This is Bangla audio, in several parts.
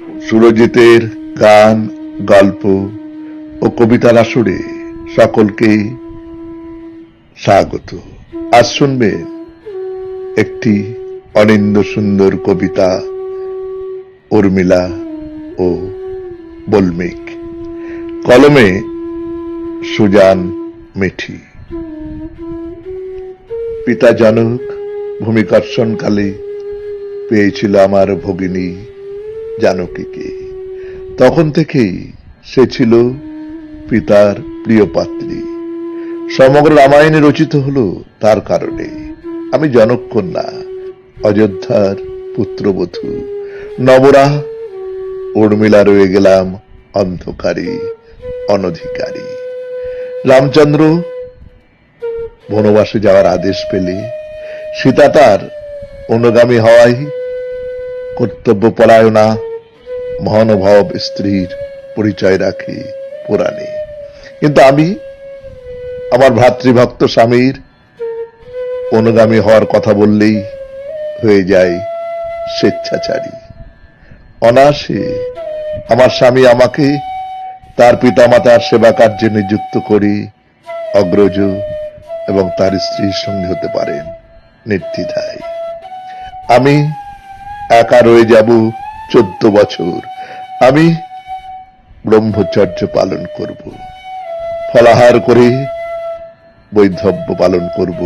সুরজিতের গান, গল্প ও কবিতার আসরে সকলকে স্বাগত। আজ শুনবেন একটি অনিন্দ সুন্দর কবিতা, উর্মিলা ও বলমিক। কলমে সুজান মিঠি। পিতা জনক, ভূমিকর্ষণকালে পেয়েছিল আমার ভগিনী জানকীকে। তখন থেকেই সে ছিল পিতার প্রিয় পাত্রী সমগ্র রামায়ণে রচিত হলো তার কারণে। আমি জনক কন্যা অযোধ্যার পুত্রবধূ। নবরা উর্মিলা রয়ে গেলাম অন্ধকারী, অনধিকারী। রামচন্দ্র বনবাসে যাওয়ার আদেশ পেলে সীতা তার অনুগামী হওয়াই কর্তব্য পরায়ণা মহানুভব স্ত্রীর পরিচয় রাখে পুরাণে। কিন্তু আমি, আমার ভ্রাতৃভক্ত স্বামীর অনুগামী হওয়ার কথা বললেই হয়ে যায় স্বেচ্ছাচারী। অনায়াসে আমার স্বামী আমাকে তার পিতামাতার সেবা কার্যে নিযুক্ত করে, অগ্রজ এবং তার স্ত্রীর সঙ্গে হতে পারেন নির্দ্বিধায়। আমি একা রয়ে যাব চোদ্দ বছর। আমি ব্রহ্মচর্য পালন করব। ফলাহার করে বৈধব্য পালন করব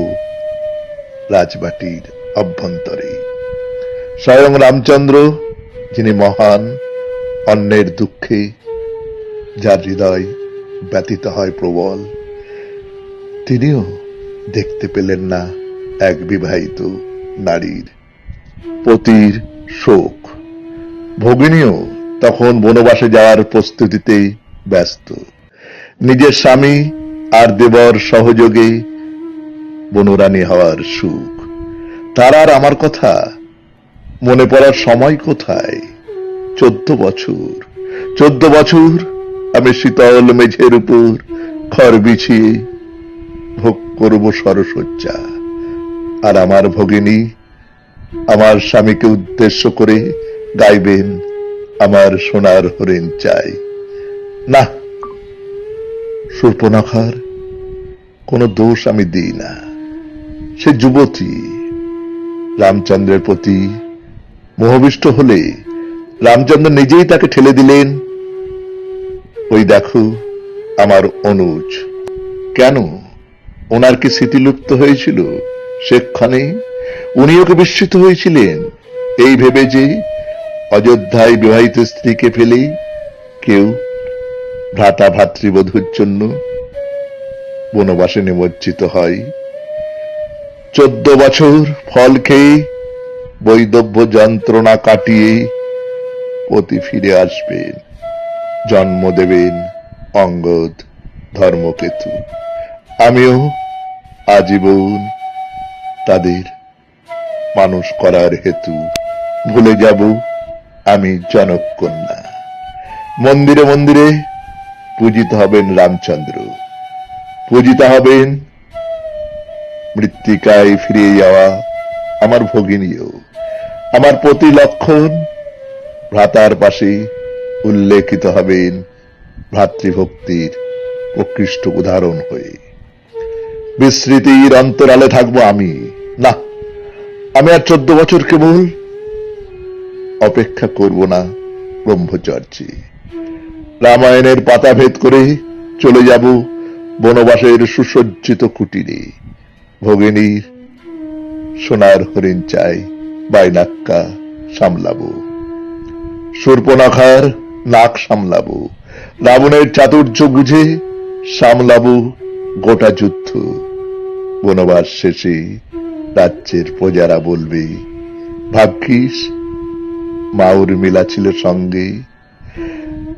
রাজবাটির অভ্যন্তরে। স্বয়ং রামচন্দ্র, যিনি মহান, অন্যের দুঃখে যার হৃদয় ব্যতীত হয় প্রবল, তিনিও দেখতে পেলেন না এক বিবাহিত নারীর। পতির শোক। ভগিনীও তখন বনবাসে যাওয়ার প্রস্তুতিতে ব্যস্ত। নিজের স্বামী আর দেবর সহযোগে বনরানী হওয়ার সুখ। তার আর আমার কথা মনে পড়ার সময় কোথায়? চোদ্দ বছর। চোদ্দ বছর আমি শীতল মেঝের উপর খড় বিছিয়ে ভোগ করব সরসজ্জা। আর আমার ভগিনী আমার স্বামীকে উদ্দেশ্য করে গাইবেন আমার সোনার হরিণ চাই। না, সূর্পনখার কোনো দোষ আমি দিই না। সে যুবতী রামচন্দ্রের প্রতি মোহবিষ্ট হলে রামচন্দ্র নিজেই তাকে ঠেলে দিলেন। ওই দেখো আমার অনুজ। কেন? ওনার কি স্মৃতিলুপ্ত হয়েছিল সেক্ষণে? উনি ওকে বিস্মিত হয়েছিলেন। এই ভেবে যে অযোধ্যায় বিবাহিত স্ত্রীকে ফেলেই কেউ ভ্রাতা ভাতৃবধূর জন্য বনবাসে নিমজ্জিত হয়। চোদ্দ বছর ফল খেয়ে বৈদব্য যন্ত্রণা কাটিয়ে অতি ফিরে আসবেন। জন্ম দেবেন অঙ্গদ ধর্মকেতু। আমিও আজীবন তাদের মানুষ করার হেতু। ভুলে যাব আমি জনক কন্যা মন্দিরে মন্দিরে পূজিত হবেন রামচন্দ্র। পূজিত হবেন মৃত্তিকায় ফিরে যাওয়া আমার ভগিনীও। আমার প্রতি লক্ষণ ভ্রাতার পাশে উল্লেখিত হবেন ভ্রাতৃভক্তির প্রকৃষ্ট উদাহরণ হয়ে। বিস্মৃতির অন্তরালে থাকব আমি। না আমি আর চোদ্দ বছর কেবল অপেক্ষা করব না, ব্রহ্মচর্যে। রামায়ণের পাতা ভেদ করে চলে যাব বনবাসের সুসজ্জিত কুটিরে। ভগিনীর সোনার হরিণ চাই, বাইনাক্কা সামলাবো। সূর্পনাখার নাক সামলাবো। রাবণের চাতুর্য বুঝে সামলাব গোটা যুদ্ধ। বনবাস শেষে রাজ্যের প্রজারা বলবে, ভাগ্যিস মাউর মিলা ছিল সঙ্গে।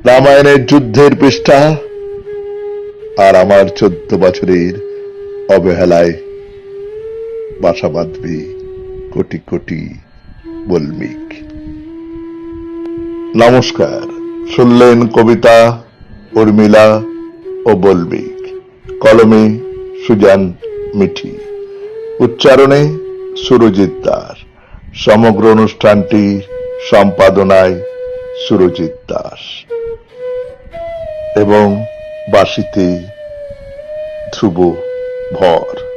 রামায়ণের যুদ্ধের পৃষ্ঠা আর আমার চোদ্দ বছরের অবহেলায় বাসা বাঁধবে কোটি কোটি বলমিক। নমস্কার, শুনলেন কবিতা, উর্মিলা ও বলবিক কলমে সুজান মিঠি। উচ্চারণে সুরজিৎ দাস সমগ্র অনুষ্ঠানটি সম্পাদনায় সুরজিৎ দাস। এবং বাসিতে ধ্রুব ভর।